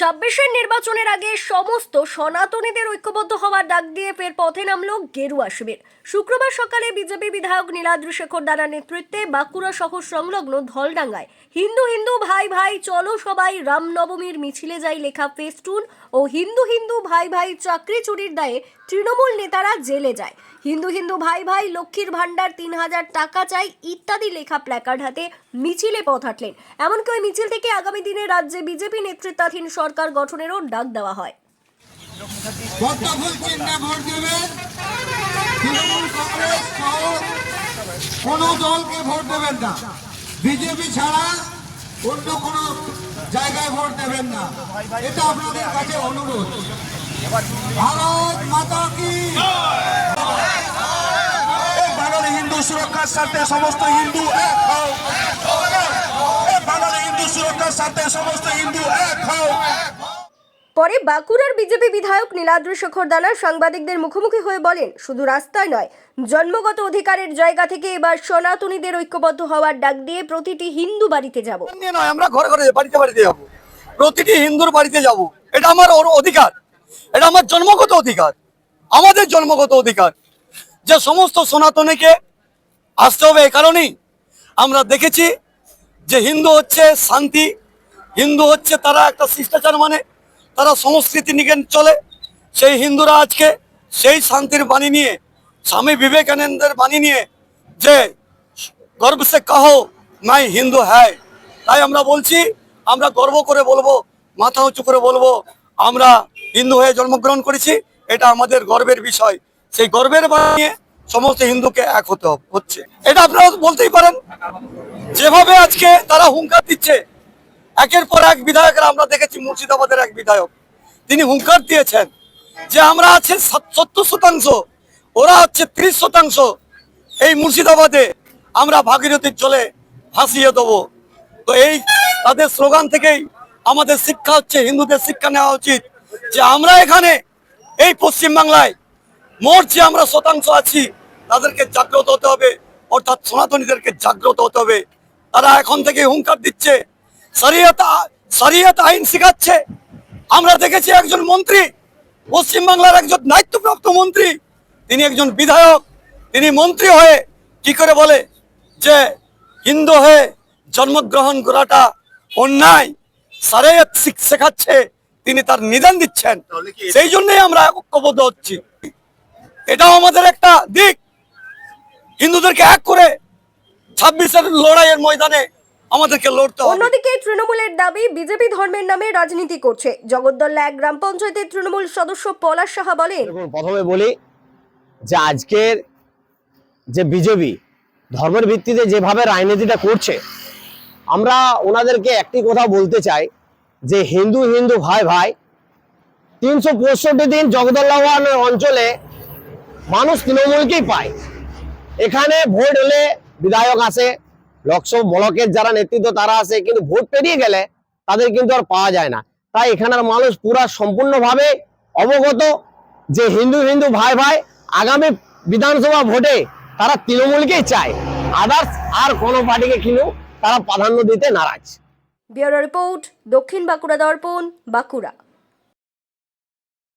ছাব্বিশের নির্বাচনের আগে সমস্ত সনাতনীদের ঐক্যবদ্ধ হওয়ার ডাক দিয়ে ফের পথে নামলো গেরুয়া শিবির। শুক্রবার সকালে বিজেপি বিধায়ক নীলাদ্রি শেখর দানার নেতৃত্বে বাঁকুড়া শহর সংলগ্ন ধলডাঙ্গায় হিন্দু হিন্দু ভাই ভাই চলো সবাই, রামনবমীর মিছিলে যাই লেখা ফেস্টুন ও হিন্দু হিন্দু ভাই ভাই চাকরি চুরির দায়ে তৃণমূল নেতারা জেলে যায়। হিন্দু হিন্দু ভাই ভাই লক্ষ্মীর ভাণ্ডার তিন হাজার টাকা চাই ইত্যাদি লেখা প্ল্যাকার্ড হাতে মিছিলে পথ হাঁটলেন। এমনকি ওই মিছিল থেকে আগামী দিনে রাজ্যে বিজেপি নেতৃত্বাধীন সরকার গঠনেরও ডাক দেওয়া হয়। কোনো দলকে ভোট দেবেন না বিজেপি ছাড়া অন্য কোনো জায়গায় ভোট দেবেন না এটা আপনাদের কাছে অনুরোধ ভারত মাতা কি বাঙালি হিন্দু সুরক্ষার স্বার্থে সমস্ত হিন্দু বাঙালি হিন্দু সুরক্ষার স্বার্থে সমস্ত হিন্দু পরে বাঁকুড়ার বিজেপি বিধায়ক নীলাদ্রি শেখর দানা সাংবাদিকদের মুখোমুখি হয়ে বলেন, শুধু রাস্তায় নয়, জন্মগত অধিকারের জায়গা থেকে এবার সনাতনীদের ঐক্যবদ্ধ হওয়ার ডাক দিয়ে প্রতিটি হিন্দু বাড়িতে যাব। নিয়ে, আমরা ঘরে ঘরে বাড়িতে বাড়িতে যাব। প্রতিটি হিন্দুর বাড়িতে যাব। এটা আমার অধিকার। এটা আমার জন্মগত অধিকার। আমাদের জন্মগত অধিকার। যে সমস্ত সনাতনীকে আসতে হবে এ কারণেই আমরা দেখেছি যে হিন্দু হচ্ছে শান্তি, হিন্দু হচ্ছে তারা একটা শিষ্টাচার মানে। তারা সংস্কৃতি নিয়ে চলে। সেই হিন্দুরা আজকে সেই শান্তির বাণী নিয়ে, স্বামী বিবেকানন্দের বাণী নিয়ে যে গর্ব সে কাহো নাই হিন্দু হ্যায়। তাই আমরা বলছি, আমরা গর্ব করে বলব, মাথা উঁচু করে বলব, আমরা হিন্দু হয়ে জন্মগ্রহণ করেছি, এটা আমাদের গর্বের বিষয়। সেই গর্বের বানিয়ে সমস্ত হিন্দুকে এক হতে হচ্ছে। এটা আপনারা বলতেই পারেন। যেভাবে আজকে তারা হুঙ্কার দিচ্ছে একের পর এক বিধায়করা আমরা দেখেছি মুর্শিদাবাদের এক বিধায়ক। তিনি হুঙ্কার দিয়েছেন যে আমরা আছে সত্তর শতাংশ, ওরা হচ্ছে ত্রিশ শতাংশ। এই মুর্শিদাবাদে আমরা ভাগীরথীর জলে ভাসিয়ে দেবো। তো এই তাদের স্লোগান থেকেই আমাদের শিক্ষা হচ্ছে, হিন্দুদের শিক্ষা নেওয়া উচিত যে আমরা এখানে, এই পশ্চিম বাংলায় মোট যে আমরা শতাংশ আছি, তাদেরকে জাগ্রত হতে হবে, অর্থাৎ সনাতনীদেরকে জাগ্রত হতে হবে। তারা এখন থেকে হুঙ্কার দিচ্ছে শরীয়ত শরীয়ত আইন শিখাচ্ছে। আমরা দেখেছি একজন মন্ত্রী পশ্চিম বাংলার একজন দায়িত্বপ্রাপ্ত মন্ত্রী তিনি একজন বিধায়ক তিনি মন্ত্রী হয়ে কি করে বলে যে হিন্দু হয়ে জন্মগ্রহণ করাটা অন্যায় শরীয়ত শিখ- শেখাচ্ছে তিনি তার নিদান দিচ্ছেন। সেই জন্যই আমরা ঐক্যবদ্ধ হচ্ছি। এটাও আমাদের একটা দিক। হিন্দুদেরকে এক করে ছাব্বিশের লড়াইয়ের ময়দানে আমাদেরকে লড়তে হবে। অন্যদিকে তৃণমূলের দাবি বিজেপি ধর্মের নামে রাজনীতি করছে। জগদ্দল্লা এক গ্রাম পঞ্চায়েতের তৃণমূল সদস্য পলাশ সাহা বলেন প্রথমে বলি যে আজকের যে বিজেপি ধর্মের ভিত্তিতে যেভাবে রাজনীতিটা করছে আমরা ওনাদেরকে একটি কথা বলতে চাই যে হিন্দু হিন্দু ভাই ভাই তিনশো পঁয়ষট্টি দিন জগদল্লাওয়ান অঞ্চলে মানুষ তৃণমূলকেই পায়। এখানে ভোট হলে বিধায়ক আসে লোকসভা ব্লকের যারা নেতৃত্ব তারা আসে কিন্তু ভোট পেরিয়ে গেলে তাদের কিন্তু আর পাওয়া যায় না। তাই এখানের মানুষ পুরা সম্পূর্ণভাবে অবগত যে হিন্দু হিন্দু ভাই ভাই আগামী বিধানসভা ভোটে তারা তৃণমূলকেই চায়। আদার্স আর কোনো পার্টিকে কিন্তু তারা প্রাধান্য দিতে নারাজ। ব্যুরো রিপোর্ট দক্ষিণ বাঁকুড়া দর্পণ, বাঁকুড়া।